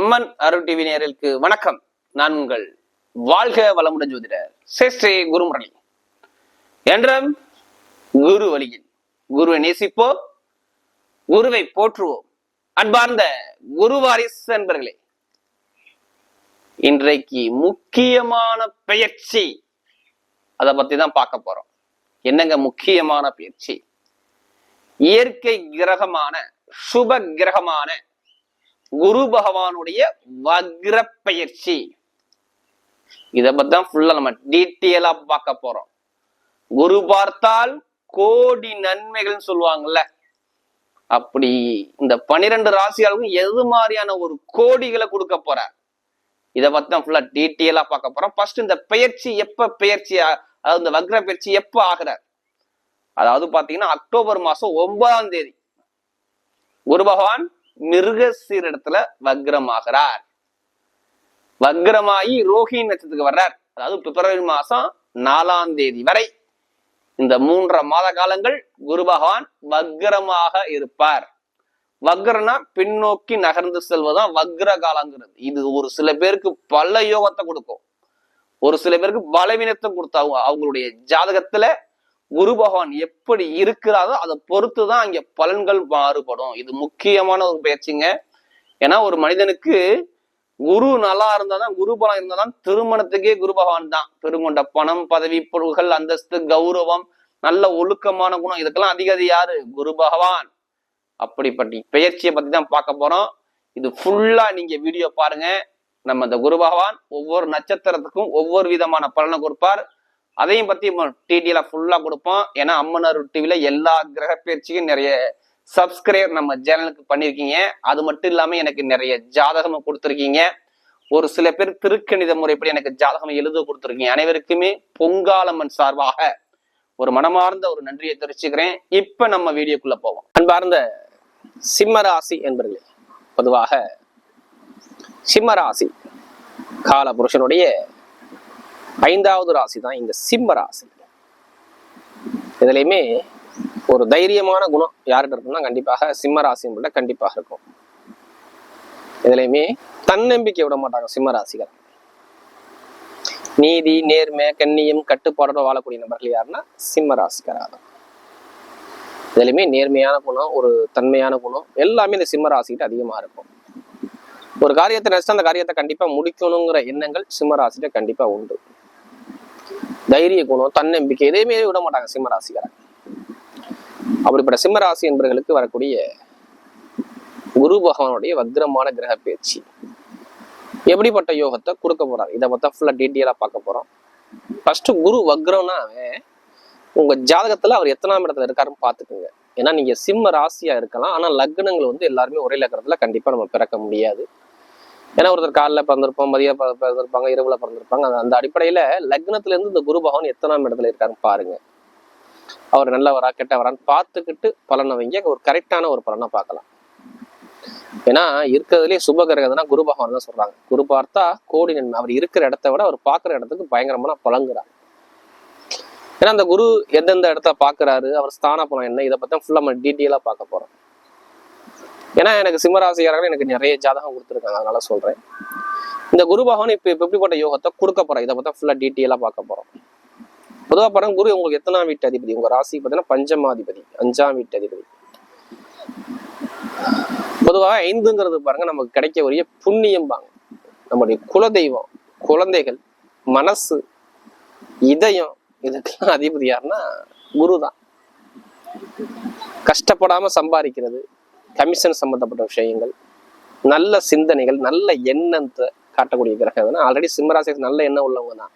அம்மன் அருள் TV நேரலுக்கு வணக்கம். நான் உங்கள் வாழ்க வளமுடன் ஜோதிடர் சேஷ்டே குருமுரளி. என்றும் குரு வழியில் குருவை நேசிப்போம் குருவை போற்றுவோம். அன்பார்ந்த குருவாரிஸ் என்பர்களே இன்றைக்கு முக்கியமான பெயர்ச்சி அதை பத்தி தான் பார்க்க போறோம். என்னங்க முக்கியமான பயிற்சி இயற்கை கிரகமான சுப கிரகமான குரு பகவானுடைய வக்ர பயிற்சி இதை பத்தி தான் ஃபுல்லா நம்ம டீட்டெயிலா பார்க்க போறோம். குரு பார்த்தால் கோடி நன்மைகள்னு சொல்லுவாங்கல்ல. அப்படி இந்த பனிரெண்டு ராசிகளுக்கும் எது மாதிரியான ஒரு கோடிகளை கொடுக்க போறார் இத பத்தி தான் ஃபுல்லா டீட்டெயிலா பார்க்க போறோம். ஃபர்ஸ்ட் இந்த பெயர்ச்சி எப்ப பெயர்ச்சி அதாவது இந்த வக்ர பயிற்சி எப்ப ஆகிறார்? அதாவது பாத்தீங்கன்னா அக்டோபர் மாசம் ஒன்பதாம் தேதி. குரு பகவான் மிருகசீரிடத்துல வக்ரமாகிறார். வக்ரமாயி ரோஹிணி நட்சத்திரத்துக்கு வர்றார். அதாவது பிப்ரவரி மாசம் நாலாம் தேதி வரை. இந்த மூன்றரை மாத காலங்கள் குரு பகவான் வக்ரமாக இருப்பார். வக்ரனா பின்னோக்கி நகர்ந்து செல்வதுதான் வக்ர காலங்கிறது. இது ஒரு சில பேருக்கு பல யோகத்தை கொடுக்கும். ஒரு சில பேருக்கு பலவீனத்தை கொடுத்தாங்க அவங்களுடைய ஜாதகத்துல குரு பகவான் எப்படி இருக்கிறாரோ அதை பொறுத்து தான் அங்கே பலன்கள் மாறுபடும். இது முக்கியமான ஒரு பயிற்சிங்க. ஏன்னா ஒரு மனிதனுக்கு குரு நல்லா இருந்தாதான் குரு பலம் இருந்தாதான் திருமணத்துக்கே குரு பகவான் தான். பெருங்கொண்ட பணம் பதவி பொருள்கள் அந்தஸ்து கௌரவம் நல்ல ஒழுக்கமான குணம் இதுக்கெல்லாம் அதிகாரி யாரு? குரு பகவான். அப்படிப்பட்ட பெயர்ச்சியை பத்தி தான் பார்க்க போறோம். இது ஃபுல்லா நீங்க வீடியோ பாருங்க. நம்ம இந்த குரு பகவான் ஒவ்வொரு நட்சத்திரத்துக்கும் ஒவ்வொரு விதமான பலனை கொடுப்பார். அதையும் பத்தி டிடியில ஃபுல்லா கொடுப்போம். ஏன்னா அம்மனர் டிவில எல்லா கிரக பயிற்சிக்கும் நிறைய சப்ஸ்கிரைப் நம்ம சேனலுக்கு பண்ணிருக்கீங்க அது மட்டும் இல்லாம எனக்கு நிறைய ஜாதகமும் கொடுத்துருக்கீங்க. ஒரு சில பேர் திருக்கணித முறைப்படி எனக்கு ஜாதகம் எழுத கொடுத்துருக்கீங்க. அனைவருக்குமே பொங்காலம்மன் சார்பாக ஒரு மனமார்ந்த ஒரு நன்றியை தெரிவிச்சுக்கிறேன். இப்ப நம்ம வீடியோக்குள்ள போவோம். அன்பார்ந்த சிம்மராசி என்பர்களே பொதுவாக சிம்மராசி கால புருஷனுடைய ஐந்தாவது ராசி தான் இந்த சிம்ம ராசி. இதுலயுமே ஒரு தைரியமான குணம் யார்கிட்ட இருக்கும்னா கண்டிப்பாக சிம்ம ராசி கண்டிப்பாக இருக்கும். இதுலயுமே தன்னம்பிக்கை விட மாட்டாங்க சிம்ம ராசிகள் நீதி நேர்மை கண்ணியம் கட்டுப்பாடோட வாழக்கூடிய நபர்கள் யாருன்னா சிம்ம ராசிக்காராக இதுலயுமே நேர்மையான குணம் ஒரு தன்மையான குணம் எல்லாமே இந்த சிம்ம ராசிக்கிட்ட அதிகமா இருக்கும். ஒரு காரியத்தை நினைச்சா அந்த காரியத்தை கண்டிப்பா முடிக்கணுங்கிற எண்ணங்கள் சிம்ம ராசிகிட்ட கண்டிப்பா உண்டு. தைரிய குணம் தன்னம்பிக்கை எதையுமே விட மாட்டாங்க சிம்மராசிக்காரங்க அப்படிப்பட்ட சிம்ம ராசி என்பவர்களுக்கு வரக்கூடிய குரு பகவானுடைய வக்ரமான கிரக பேச்சு. எப்படிப்பட்ட யோகத்தை கொடுக்க போறார்? இதை பத்தா ஃபுல்லா டீட்டெயிலா பார்க்க போறோம். ஃபர்ஸ்ட் குரு வக்ரம்னா உங்க ஜாதகத்துல அவர் எத்தனாம் இடத்துல இருக்காருன்னு பாத்துக்கோங்க ஏன்னா நீங்க சிம்ம ராசியா இருக்கலாம். ஆனா லக்னங்கள் வந்து எல்லாருமே ஒரே லக்னத்துல கண்டிப்பா நம்ம பிறக்க முடியாது. ஏன்னா ஒருத்தர் காலில் பிறந்திருப்போம் மதியம் பிறந்திருப்பாங்க இரவுல பிறந்திருப்பாங்க. அந்த- அந்த அடிப்படையில லக்னத்துல இருந்து இந்த குரு பகவான் எத்தனாம் இடத்துல இருக்காருன்னு பாருங்க. அவர் நல்லவரா கெட்டவரான்னு பார்த்துக்கிட்டு பலனை வைங்க ஒரு கரெக்டான ஒரு பலனை பார்க்கலாம். ஏன்னா இருக்கிறதுலேயே சுப கிரகம்னா குரு பகவான் தான் சொல்றாங்க. குரு பார்த்தா கோடி நன்மை. அவர் இருக்கிற இடத்த விட அவர் பார்க்குற இடத்துக்கு பயங்கரமான பலங்குறார் ஏன்னா அந்த குரு எந்தெந்த இடத்த பார்க்குறாரு அவர் ஸ்தான பலம் என்ன இதை பற்றி ஃபுல்லா நம்ம டீட்டெயிலாக பார்க்க போறோம். ஏன்னா எனக்கு சிம்மராசிகாரர்கள் எனக்கு நிறைய ஜாதகம் கொடுத்துருக்காங்க அதனால சொல்றேன். இந்த குரு பகவான் இப்போ இப்போ எப்படிப்பட்ட யோகத்தை கொடுக்க போறோம் இதை பார்த்தா ஃபுல்லா டீட்டெயிலாக பார்க்க போறோம். பொதுவாக பாருங்க குரு உங்களுக்கு எத்தனாம் வீட்டு அதிபதி? உங்க ராசி பார்த்தீங்கன்னா பஞ்சமாதிபதி அஞ்சாம் வீட்டு அதிபதி. பொதுவாக ஐந்துங்கிறது பாருங்க நமக்கு கிடைக்க உரிய புண்ணியம் பாங்க. நம்முடைய குலதெய்வம் குழந்தைகள் மனசு இதயம் இதுக்கெல்லாம் அதிபதி யாருன்னா குரு தான் கஷ்டப்படாம சம்பாதிக்கிறது கமிஷன் சம்பந்தப்பட்ட விஷயங்கள் நல்ல சிந்தனைகள் நல்ல எண்ணத்தை காட்டக்கூடிய கிரகம் ஆல்ரெடி சிம்மராசி நல்ல எண்ணம் உள்ளவங்க தான்.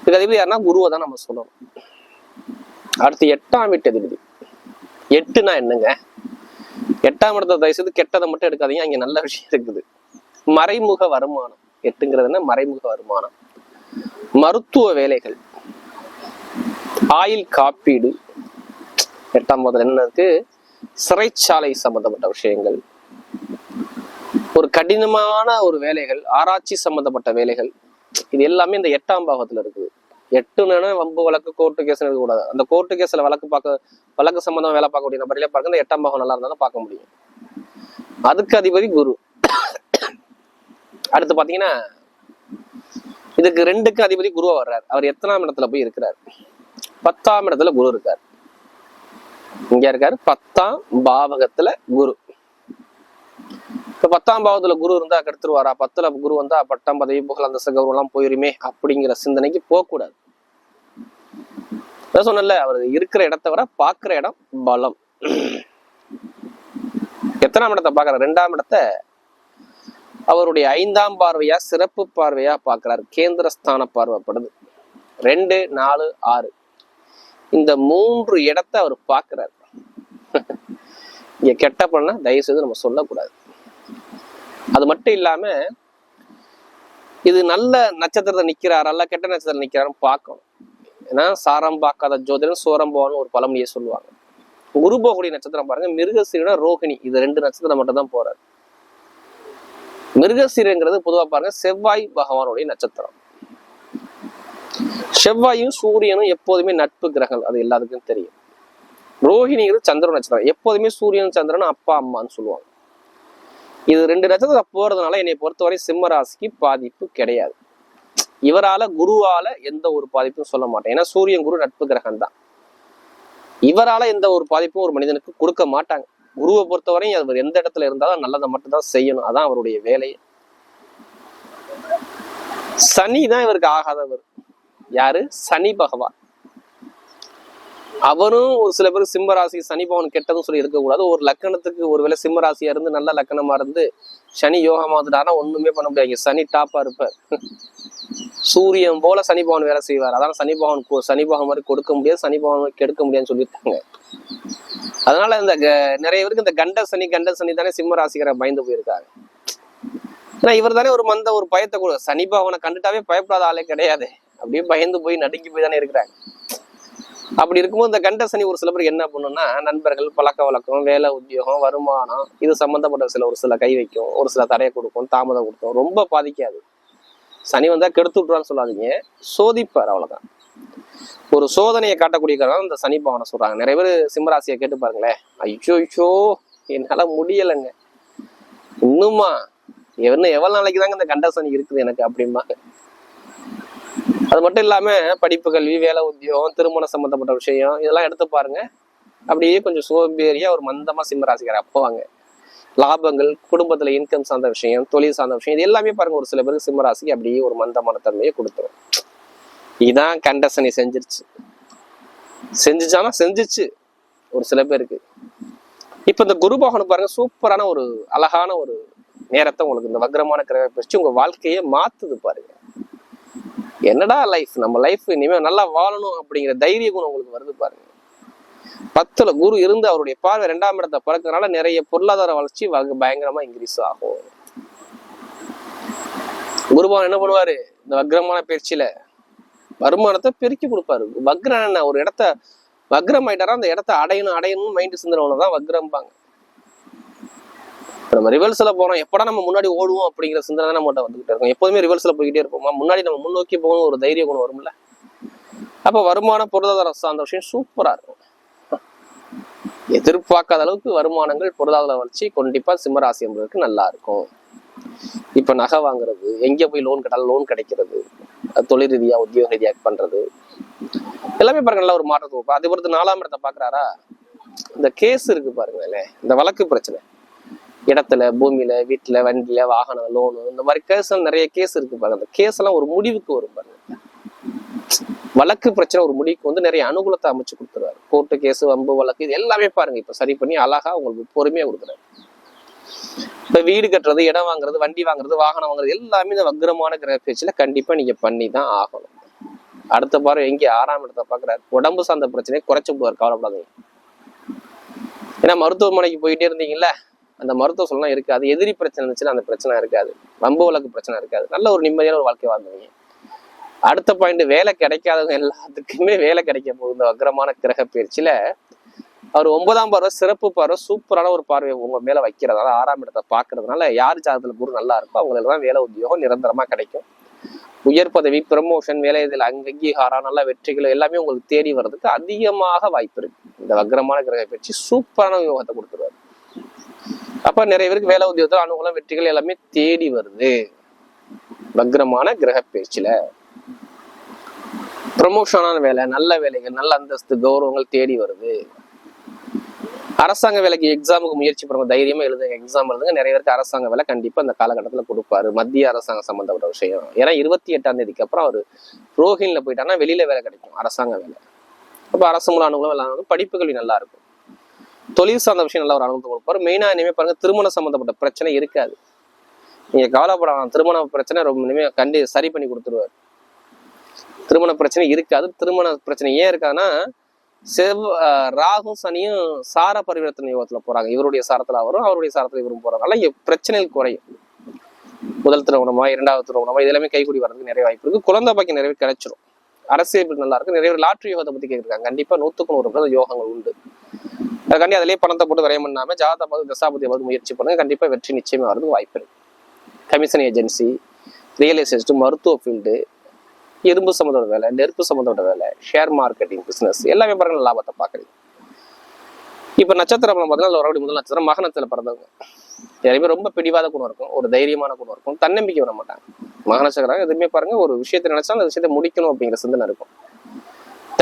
இதுக்கு அதிபதி யாருன்னா குருவை தான் நம்ம சொல்லணும். அடுத்து எட்டாம் வீட்டு அதிபதி. எட்டுனா என்னங்க? எட்டாம் இடத்த தயவு கெட்டதை மட்டும் எடுக்காதீங்க அங்க நல்ல விஷயம் இருக்குது. மறைமுக வருமானம். எட்டுங்கிறது என்ன? மறைமுக வருமானம். மருத்துவ வேலைகள். ஆயில் காப்பீடு. எட்டாம் முதல் என்ன இருக்கு? சிறைச்சாலை சம்பந்தப்பட்ட விஷயங்கள் ஒரு கடினமான ஒரு வேலைகள் ஆராய்ச்சி சம்பந்தப்பட்ட வேலைகள் இது எல்லாமே இந்த எட்டாம் பாகத்துல இருக்குது. எட்டுன்னு வம்பு வழக்கு கோர்ட்டு கேஸ் கூடாது அந்த கோர்ட்டு கேஸ்ல வழக்கு பார்க்க வழக்கு சம்பந்தமா வேலை பார்க்கக்கூடிய நபர்களே பார்க்க இந்த எட்டாம் பாகம் நல்லா இருந்தாலும் பார்க்க முடியும். அதுக்கு அதிபதி குரு. அடுத்து பாத்தீங்கன்னா இதுக்கு ரெண்டுக்கு அதிபதி குருவா வர்றார். அவர் எத்தனாம் இடத்துல போய் இருக்கிறார்? பத்தாம் இடத்துல குரு இருக்கார். இங்க இருக்காரு. பத்தாம் பாவகத்துல குரு. இப்ப பத்தாம் பாவத்துல குரு இருந்தா கெடுத்துருவாரா? பத்துல குரு வந்தா பட்டம் பதவி புகழ் அந்த கௌரவம் எல்லாம் போயிருமே அப்படிங்கிற சிந்தனைக்கு போகக்கூடாது. அதான் சொன்னல அவர் இருக்கிற இடத்தை விட பாக்குற இடம் பலம். எத்தனாம் இடத்தை பாக்குற ரெண்டாம் இடத்தை அவருடைய ஐந்தாம் பார்வையா சிறப்பு பார்வையா பார்க்கிறார். கேந்திரஸ்தான பார்வைப்படுது. ரெண்டு நாலு ஆறு. இந்த மூன்று இடத்தை அவர் பார்க்கிறார். இங்க கெட்ட பண்ணா தயவு செய்து நம்ம சொல்லக்கூடாது. அது மட்டும் இல்லாம இது நல்ல நட்சத்திரத்தை நிக்கிறாரா அல்ல கெட்ட நட்சத்திரம் நிக்கிறாருன்னு பார்க்கணும். ஏன்னா சாரம் பார்க்காத ஜோதிடம் சோரம் போவான்னு ஒரு பழமொழியை சொல்லுவாங்க. குரு போகக்கூடிய நட்சத்திரம் பாருங்க மிருகசீரன ரோகிணி. இது ரெண்டு நட்சத்திரம் மட்டும் தான் போறாரு. மிருகசீரங்கிறது பொதுவா பாருங்க செவ்வாய் பகவானுடைய நட்சத்திரம். செவ்வாயும் சூரியனும் எப்போதுமே நட்பு கிரகங்கள் அது எல்லாத்துக்கும் தெரியும். ரோஹிணிங்கிறது சந்திரன் நட்சத்திரம். எப்போதுமே சூரியன் சந்திரன் அப்பா அம்மான்னு சொல்லுவாங்க. இது ரெண்டு நட்சத்திரம் போறதுனால என்னை பொறுத்தவரை சிம்ம ராசிக்கு பாதிப்பு கிடையாது. இவரால குருவால எந்த ஒரு பாதிப்பும் சொல்ல மாட்டேன். ஏன்னா சூரியன் குரு நட்பு கிரகம் தான். இவரால எந்த ஒரு பாதிப்பும் ஒரு மனிதனுக்கு கொடுக்க மாட்டாங்க. குருவை பொறுத்தவரையும் அவர் எந்த இடத்துல இருந்தாலும் நல்லதை மட்டும் தான் செய்யணும். அதான் அவருடைய வேலையை. சனி தான் இவருக்கு ஆகாதவர். யாரு? சனி பகவான். அவரும் ஒரு சில பேர் சிம்ம ராசி சனி பவன் கெட்டதும் சொல்லி இருக்கக்கூடாது ஒரு லக்கணத்துக்கு ஒருவேளை சிம்மராசியா இருந்து நல்ல லக்கணமா இருந்து சனி யோகமா வந்துட்டாருன்னா ஒண்ணுமே பண்ண முடியாது. சனி டாப்பா இருப்பார். சூரியன் போல சனி பவன் வேலை செய்வார். அதான் சனி பவன் சனி பகவான் மாதிரி கொடுக்க முடியாது சனி பகவான் கெடுக்க முடியாதுன்னு சொல்லியிருக்காங்க அதனால இந்த க- நிறைய பேருக்கு இந்த கண்ட சனி கண்ட சனி தானே சிம்ம ராசிக்கார பயந்து போயிருக்காங்க ஏன்னா இவர் தானே ஒரு மந்த ஒரு பயத்தை கொடு சனி பகவானை கண்டுட்டாவே பயப்படாத ஆளே கிடையாது. அப்படியே பயந்து போய் நடுங்கி போய் தானே இருக்கிறாங்க. அப்படி இருக்கும்போது இந்த கண்டசனி ஒரு சில பேர் என்ன பண்ணுன்னா நண்பர்கள் பழக்க வழக்கம் வேலை உத்தியோகம் வருமானம் இது சம்பந்தப்பட்ட சில ஒரு சில கை வைக்கும் ஒரு சில தடையை கொடுக்கும் தாமதம் கொடுக்கும் ரொம்ப பாதிக்காது. சனி வந்தா கெடுத்து விட்டுறான்னு சொல்லாதீங்க. சோதிப்பார் அவ்வளவுதான். ஒரு சோதனையை காட்டக்கூடிய காரணம் இந்த சனி பவனை சொல்றாங்க. நிறைய பேர் சிம்மராசியை கேட்டு பாருங்களேன். ஐயோ ஐயோ என்னால முடியலைங்க. இன்னுமா என்ன எவ்வளவு நாளைக்கு தாங்க இந்த கண்டசனி இருக்குது எனக்கு அப்படிம்பாங்க. அது மட்டும் இல்லாம படிப்பு கல்வி வேலை உத்தியோகம் திருமணம் சம்பந்தப்பட்ட விஷயம் இதெல்லாம் எடுத்து பாருங்க. அப்படியே கொஞ்சம் சோம்பேறியா ஒரு மந்தமா சிம்ம போவாங்க லாபங்கள் குடும்பத்துல இன்கம் சார்ந்த விஷயம் தொழில் சார்ந்த விஷயம் இது எல்லாமே பாருங்க ஒரு சில பேருக்கு சிம்ம ராசிக்கு அப்படியே ஒரு மந்தமான தன்மையை கொடுத்துரும். இதுதான் கண்டசனி செஞ்சிருச்சு. செஞ்சுச்சானா? செஞ்சிச்சு. ஒரு சில பேருக்கு. இப்ப இந்த குரு பகவான் பாருங்க சூப்பரான ஒரு அழகான ஒரு நேரத்தை உங்களுக்கு இந்த வக்ரமான கிரக பிரிச்சு உங்க வாழ்க்கையை மாத்துது பாருங்க. என்னடா லைஃப் நம்ம லைஃப் இனிமே நல்லா வாழணும் அப்படிங்கிற தைரிய குணம் உங்களுக்கு வருது பாருங்க. பத்துல குரு இருந்து அவருடைய பார்வை ரெண்டாம் இடத்தை பறக்கறதுனால நிறைய பொருளாதார வளர்ச்சி பயங்கரமா இன்க்ரீஸ் ஆகும். குருபான் என்ன பண்ணுவாரு? இந்த வக்ரமான பயிற்சியில வருமானத்தை பெருக்கி கொடுப்பாரு. வக்ரம் என்ன? ஒரு இடத்த வக்ரம் ஆயிட்டாரா அந்த இடத்த அடையணும் அடையணும் மைண்ட் சிந்தனை தான் வக்ரம்பாங்க. நம்ம ரிவர்ஸ்ல போகிறோம் எப்படா நம்ம முன்னாடி ஓடுவோம் அப்படிங்கிற சிந்தனை தான் நம்மகிட்ட வந்துகிட்டே இருக்கும். எப்போதுமே ரிவர்ஸில் போய்கிட்டே இருப்போமா? முன்னாடி நம்ம முன்னோக்கி போகணும் ஒரு தைரிய குணம் வரும்ல. அப்ப வருமான பொருளாதார சார்ந்த விஷயம் சூப்பரா இருக்கும். எதிர்பார்க்காத அளவுக்கு வருமானங்கள் பொருளாதார வளர்ச்சி கண்டிப்பா சிம்மராசி என்பதற்கு நல்லா இருக்கும். இப்ப நகை வாங்குறது எங்க போய் லோன் கேட்டாலும் லோன் கிடைக்கிறது தொழில் ரீதியாக உத்தியோக ரீதியாக பண்றது எல்லாமே பாருங்க நல்லா ஒரு மாற்றத்தை கொடுப்போம் அதே பொறுத்து நாலாம் இடத்தை பாக்குறாரா இந்த கேஸ் இருக்கு பாருங்களேன். இந்த வழக்கு பிரச்சனை. இடத்துல பூமியில வீட்டுல வண்டியில வாகனம் லோனு இந்த மாதிரி கேஸ் நிறைய கேஸ் இருக்கு பாருங்க. அந்த கேஸ் எல்லாம் ஒரு முடிவுக்கு வரும் பாருங்க. வழக்கு பிரச்சனை ஒரு முடிவுக்கு வந்து நிறைய அனுகூலத்தை அமைச்சு கொடுத்துருவாரு. கோர்ட்டு கேஸ் வம்பு வழக்கு இது எல்லாமே பாருங்க. இப்ப சரி பண்ணி அழகா உங்களுக்கு பொறுமையா கொடுக்குறாரு. இப்ப வீடு கட்டுறது இடம் வாங்குறது வண்டி வாங்குறது வாகனம் வாங்குறது எல்லாமே இந்த வக்ரமான கிரக பேச்சுல கண்டிப்பா நீங்க பண்ணி தான் ஆகணும். அடுத்த பாரு எங்க ஆறாம் இடத்தை பாக்குறாரு உடம்பு சார்ந்த பிரச்சனையை குறைச்சு போவார் கவலைப்படாதீங்க. ஏன்னா மருத்துவமனைக்கு போயிட்டே இருந்தீங்கல்ல அந்த மருத்துவ சொல்லலாம் இருக்காது. எதிரி பிரச்சனை இருந்துச்சுன்னா அந்த பிரச்சனை இருக்காது. வம்பு வழக்கு பிரச்சனை இருக்காது. நல்ல ஒரு நிம்மதியான ஒரு வாழ்க்கை வாழ்ந்துவீங்க அடுத்த பாயிண்ட் வேலை கிடைக்காதவங்க எல்லாத்துக்குமே வேலை கிடைக்க போகுது. இந்த அக்ரமான கிரக பயிற்சியில அவர் ஒன்பதாம் பார்வை சிறப்பு பார்வை சூப்பரான ஒரு பார்வை உங்க மேல வைக்கிறதால ஆறாம் இடத்தை பாக்குறதுனால யார் ஜாதகத்துல குரு நல்லா இருக்கோ அவங்களுக்கு தான் வேலை உத்தியோகம் நிரந்தரமா கிடைக்கும். உயர் பதவி ப்ரமோஷன் வேலை இதில் அங்கீகாரம் நல்ல வெற்றிகள் எல்லாமே உங்களுக்கு தேடி வர்றதுக்கு அதிகமாக வாய்ப்பு இருக்கு. இந்த வக்ரமான கிரக பயிற்சி சூப்பரான யோகத்தை கொடுத்துருவாரு. அப்ப நிறைய பேருக்கு வேலை உத்தியோகத்தில் அனுகூலம் வெற்றிகள் எல்லாமே தேடி வருது. வக்ரமான கிரக பேச்சுல. ப்ரமோஷனான வேலை நல்ல வேலைகள் நல்ல அந்தஸ்து கௌரவங்கள் தேடி வருது. அரசாங்க வேலைக்கு எக்ஸாமுக்கு முயற்சி பண்ணுங்க தைரியமா எழுதுங்க எக்ஸாம் எழுதுங்க. நிறைய பேருக்கு அரசாங்க வேலை கண்டிப்பா அந்த காலகட்டத்தில் கொடுப்பாரு. மத்திய அரசாங்கம் சம்பந்தப்பட்ட விஷயம். ஏன்னா இருபத்தி எட்டாம் தேதிக்கு அப்புறம் அவர் ரோஹின்ல போயிட்டாங்கன்னா வெளியில வேலை கிடைக்கும் அரசாங்க வேலை. அப்போ அரசு மூலம் அனுகூலம் எல்லாம் படிப்பு கல்வி நல்லா இருக்கும். தொழில் சார்ந்த விஷயம் நல்ல ஒரு அனுபவத்தை கொடுப்பாரு. மெயினா இனிமேல் பாருங்கள் திருமணம் சம்மந்தப்பட்ட பிரச்சனை இருக்காது. நீங்க கவலைப்படலாம் திருமண பிரச்சனை ரொம்ப இனிமே கண்டி சரி பண்ணி கொடுத்துருவார். திருமண பிரச்சனை இருக்காது. திருமண பிரச்சனை ஏன் இருக்காதுன்னா செவ் ராகும் சனியும் சார பரிவர்த்தனை யோகத்துல போறாங்க. இவருடைய சாரத்துல அவரும் அவருடைய சாரத்துல இவரும் போறாங்க. இங்க பிரச்சனைகள் குறையும். முதல் திருமணமா இரண்டாவது திருமணமா இது எல்லாமே கைகூடி வர்றதுக்கு நிறைய வாய்ப்பு இருக்கு. குழந்தை பாக்கி நிறைய கிடைச்சிரும். அரசியல் நல்லா இருக்கு. நிறைய பேர் லாட்ரி யோகத்தை பத்தி கேட்கிறாங்க கண்டிப்பா நூத்துக்கு நூறு யோகங்கள் உண்டு. அதுக்காண்டி அதிலே பணத்தை போட்டு விரயம் பண்ணாம ஜாதா பார்த்து தசாபதி பார்த்து முயற்சி பண்ணுங்க. கண்டிப்பா வெற்றி நிச்சயமா வரது வாய்ப்பு இருக்கு. கமிஷன் ஏஜென்சி ரியல் எஸ்டேட் மருத்துவ ஃபீல்டு இரும்பு சம்மந்தோட வேலை நெருப்பு சம்மந்தோட வேலை ஷேர் மார்க்கெட்டிங் பிசினஸ் எல்லாமே பாருங்க லாபத்தை பார்க்குறீங்க இப்போ நட்சத்திரம் பார்த்தீங்கன்னா ஒரு முதல் நட்சத்திரம் மகனத்தில் பிறந்தவங்க. நிறைய ரொம்ப பிடிவாத குணம் இருக்கும் ஒரு தைரியமான குணம் இருக்கும் தன்னம்பிக்கை விட மாட்டாங்க. மக நட்சத்திரம் எதுவுமே பாருங்க ஒரு விஷயத்தை நினைச்சா அந்த விஷயத்தை முடிக்கணும் அப்படிங்கிற சிந்தனை இருக்கும்.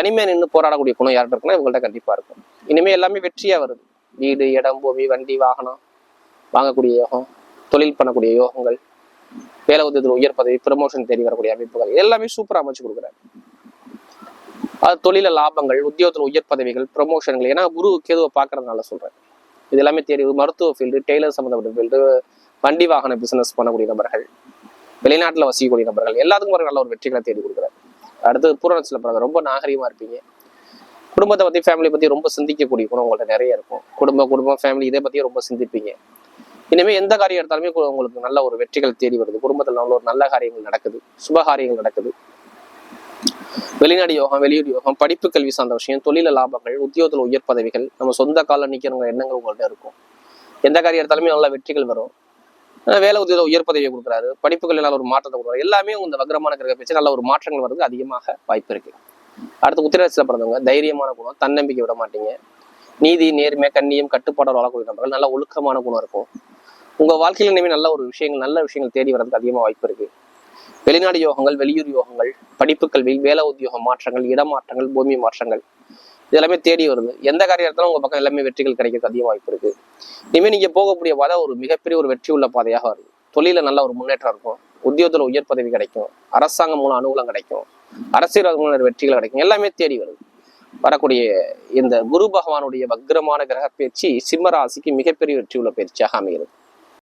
தனிமையாக நின்று போராடக்கூடிய குணம் யார்கிட்ட இருக்குன்னா இவங்கள்ட்ட கண்டிப்பா இருக்கும். இனிமே எல்லாமே வெற்றியா வருது. வீடு இடம் பூமி வண்டி வாகனம் வாங்கக்கூடிய யோகம் தொழில் பண்ணக்கூடிய யோகங்கள் வேலை உதவியில் உயர் பதவி ப்ரமோஷன் தேடி வரக்கூடிய அமைப்புகள் எல்லாமே சூப்பரா அமைச்சு கொடுக்குறாரு. அது தொழில லாபங்கள் உத்தியோகத்தில் உயர் பதவிகள் ப்ரமோஷன்கள் ஏன்னா குரு கேதுவை பார்க்கறதுனால சொல்றேன். இது எல்லாமே தேடி மருத்துவ ஃபீல்டு டெய்லர் சம்மந்தப்பட்ட ஃபீல்டு வண்டி வாகன பிசினஸ் பண்ணக்கூடிய நபர்கள் வெளிநாட்டுல வசிக்கக்கூடிய நபர்கள் எல்லாத்துக்கும் ஒரு நல்ல ஒரு வெற்றிகளை தேடி கொடுக்குறாரு. அடுத்து பூரணத்தில் பிறகு ரொம்ப நாகரிகமா இருப்பீங்க. குடும்பத்தை பத்தி ஃபேமிலி பத்தி ரொம்ப சிந்திக்கக்கூடிய குணம் உங்கள்கிட்ட நிறைய இருக்கும். குடும்பம் குடும்பம் ஃபேமிலி இதை பத்தி ரொம்ப சிந்திப்பீங்க. இனிமே எந்த காரியம் எடுத்தாலுமே உங்களுக்கு நல்ல ஒரு வெற்றிகள் தேடி வருது. குடும்பத்தில் நல்ல ஒரு நல்ல காரியங்கள் நடக்குது. சுப காரியங்கள் நடக்குது. வெளிநாடு யோகம் வெளியூர் யோகம் படிப்பு கல்வி சார்ந்த விஷயம் தொழில லாபங்கள் உத்தியோகத்தில் உயர் பதவிகள் நம்ம சொந்த கால நிக்கிறவங்க எண்ணங்கள் உங்கள்கிட்ட இருக்கும். எந்த காரியம் எடுத்தாலுமே நல்ல வெற்றிகள் வரும். வேலை உதவி உயர் பதவியை கொடுக்குறாரு. படிப்புகள் நல்ல ஒரு மாற்றத்தை கொடுக்குறாரு. எல்லாமே இந்த வக்ரமான கிரக பேச்சு நல்ல ஒரு மாற்றங்கள் வர்றதுக்கு அதிகமாக வாய்ப்பு இருக்கு. அடுத்து உத்திரத்தில் பிறந்தவங்க தைரியமான குணம் தன்னம்பிக்கை விட மாட்டீங்க. நீதி நேர்மை கண்ணியம் கட்டுப்பாடு வாழக்கூடிய நபர்கள் நல்ல ஒழுக்கமான குணம் இருக்கும். உங்க வாழ்க்கையில இனிமே நல்ல ஒரு விஷயங்கள் நல்ல விஷயங்கள் தேடி வர்றதுக்கு அதிகமாக வாய்ப்பு இருக்கு. வெளிநாடு யோகங்கள் வெளியூர் யோகங்கள் படிப்பு கல்வி வேலை உத்தியோக மாற்றங்கள் இடமாற்றங்கள் பூமி மாற்றங்கள் எல்லாமே தேடி வருது. எந்த காரியம் எடுத்தாலும் உங்க பக்கம் எல்லாமே வெற்றிகள் கிடைக்கிறதுக்கு அதிக வாய்ப்பு இருக்கு. இனிமே நீங்க போகக்கூடிய பாதை ஒரு மிகப்பெரிய ஒரு வெற்றி உள்ள பாதையாக வருது தொழில நல்ல ஒரு முன்னேற்றம் இருக்கும். உத்தியோகத்துல உயர் பதவி கிடைக்கும். அரசாங்கம் மூலம் அனுகூலம் கிடைக்கும். அரசியல் மூலம் வெற்றிகள் கிடைக்கும். எல்லாமே தேடி வருது வரக்கூடிய இந்த குரு பகவானுடைய வக்ரமான கிரக பயிற்சி சிம்ம ராசிக்கு மிகப்பெரிய வெற்றி உள்ள பயிற்சியாக அமைகிறது.